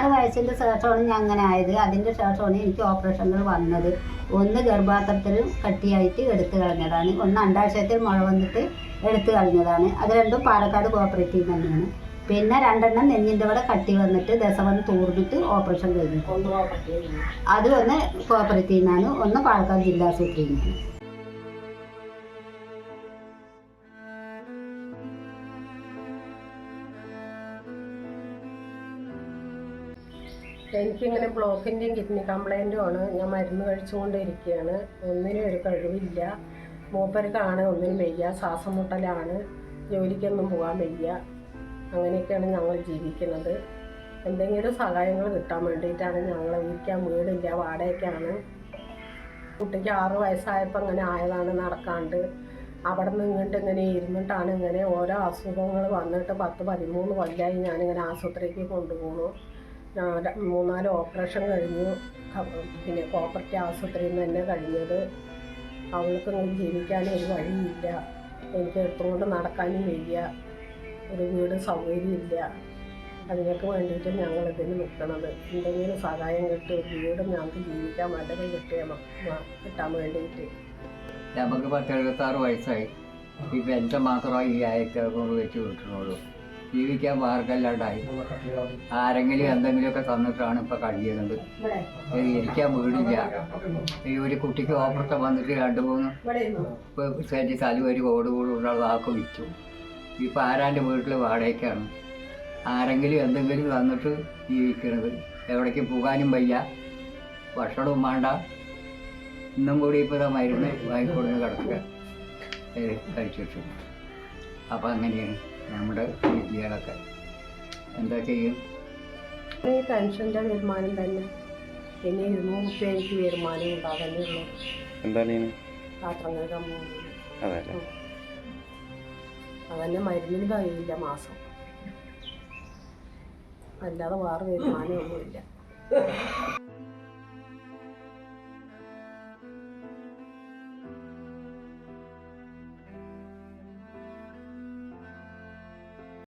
ആറ് വയസ്സിന്റെ ശേഷമാണ് ഞാൻ അങ്ങനെ ആയത്. അതിന്റെ ശേഷമാണ് എനിക്ക് ഓപ്പറേഷനുകൾ വന്നത്. ഒന്ന് ഗർഭാത്രത്തിൽ കട്ടിയായിട്ട് എടുത്തു കളഞ്ഞതാണ്. ഒന്ന് അണ്ടാശയത്തിൽ മുഴ വന്നിട്ട് എടുത്തു കളഞ്ഞതാണ്. അത് രണ്ടും പാലക്കാട് കോപ്പറേറ്റീവ് തന്നെയാണ്. പിന്നെ രണ്ടെണ്ണം നെഞ്ഞിന്റെ അവിടെ കട്ടി വന്നിട്ട് ദശ വന്ന് തൂർന്നിട്ട് ഓപ്പറേഷൻ കഴിഞ്ഞു. അത് ഒന്ന് കോപ്പറേറ്റീവ് നിന്നാണ് ഒന്ന് പാലക്കാട് ജില്ലാ ആശുപത്രിയിൽ എനിക്കിങ്ങനെ ബ്ലോക്കിന്റെയും കിഡ്നി കംപ്ലൈന്റും ആണ്. ഞാൻ മരുന്ന് കഴിച്ചുകൊണ്ടിരിക്കുകയാണ് ഒന്നിനും ഒരു കഴിവില്ല. മൂപ്പർക്കാണ് ഒന്നിനും വയ്യ. ശ്വാസം മുട്ടലാണ്. ജോലിക്കൊന്നും പോകാൻ വയ്യ. അങ്ങനെയൊക്കെയാണ് ഞങ്ങൾ ജീവിക്കുന്നത്. എന്തെങ്കിലും സഹായങ്ങൾ കിട്ടാൻ വേണ്ടിയിട്ടാണ് ഞങ്ങൾ ഇരിക്കാൻ വീടില്ല വാടകയ്ക്കാണ്. കുട്ടിക്ക് ആറ് വയസ്സായപ്പോൾ അങ്ങനെ ആയതാണ് നടക്കാണ്ട്. അവിടെ നിന്ന് ഇങ്ങോട്ട് ഇങ്ങനെ ഇരുന്നിട്ടാണ് ഇങ്ങനെ ഓരോ അസുഖങ്ങൾ വന്നിട്ട് പത്ത് പതിമൂന്ന് കൊല്ലമായി ഞാനിങ്ങനെ ആശുപത്രിക്ക് ര- മൂന്നാൽ ഓപ്പറേഷൻ കഴിഞ്ഞു. പിന്നെ പ്രോപ്പർട്ടി ആശുപത്രിയിൽ നിന്ന് തന്നെ കഴിഞ്ഞത്. അവൾക്കൊന്നും ജീവിക്കാനും ഒരു വഴിയില്ല. എനിക്ക് എടുത്തുകൊണ്ട് നടക്കാനും വയ്യ. ഒരു വീട് സൗകര്യമില്ല. അതിനൊക്കെ വേണ്ടിയിട്ട് ഞങ്ങൾ ഇതിന് നിൽക്കണത്. എന്തെങ്കിലും സഹായം കിട്ടി ഒരു വീട് ഞങ്ങൾക്ക് ജീവിക്കാൻ വല്ലതും കിട്ടിയ മ- മ- കിട്ടാൻ വേണ്ടിയിട്ട്. നമുക്ക് പത്ത് എഴുപത്താറ് വയസ്സായി. ഇപ്പം എന്റെ മാത്രമായി ഈ ആയിരത്തി അറുന്നൂറ് വെച്ച് കിട്ടുന്നുള്ളൂ ജീവിക്കാൻ മാർഗമല്ലാണ്ടായി. ആരെങ്കിലും എന്തെങ്കിലുമൊക്കെ തന്നിട്ടാണ് ഇപ്പൊ കഴിയുന്നത്. ഇരിക്കാൻ വീടില്ല. ഈ ഒരു കുട്ടിക്ക് ഓപ്പറേഷൻ വന്നിട്ട് രണ്ടു മൂന്ന് ഇപ്പൊ സെന്റ് സ്ഥലം ഒരു കോട് കൂടുള്ള വാക്ക് വിറ്റു. ഇപ്പൊ ആരാന്റെ വീട്ടിൽ വാടകയ്ക്കാണ്? ആരെങ്കിലും എന്തെങ്കിലും തന്നിട്ട് ജീവിക്കണത്. എവിടേക്കും പോകാനും വയ്യ. ഭക്ഷണവും വേണ്ട. ഇന്നും കൂടി ഇപ്പോൾ ഇതാ മരുന്ന് വാങ്ങിക്കൊടുന്ന് കിടക്കുക. കഴിച്ചു അപ്പം അങ്ങനെയാണ്. നമ്മുടെ രീതികളൊക്കെ എന്താ ചെയ്യും? ഈ പെൻഷന്റെ വരുമാനം തന്നെ. പിന്നെ ഇരുന്നൂറ് എനിക്ക് വരുമാനം ഉണ്ട് ഉള്ളൂ. എന്താണ് ഇതിന്? പാത്രം കഴുകാൻ പോകുന്നത് അതെ അല്ലേ അതന്നെ മരുന്നിന് കഴിയില്ല മാസം. അല്ലാതെ വേറെ വരുമാനമൊന്നുമില്ല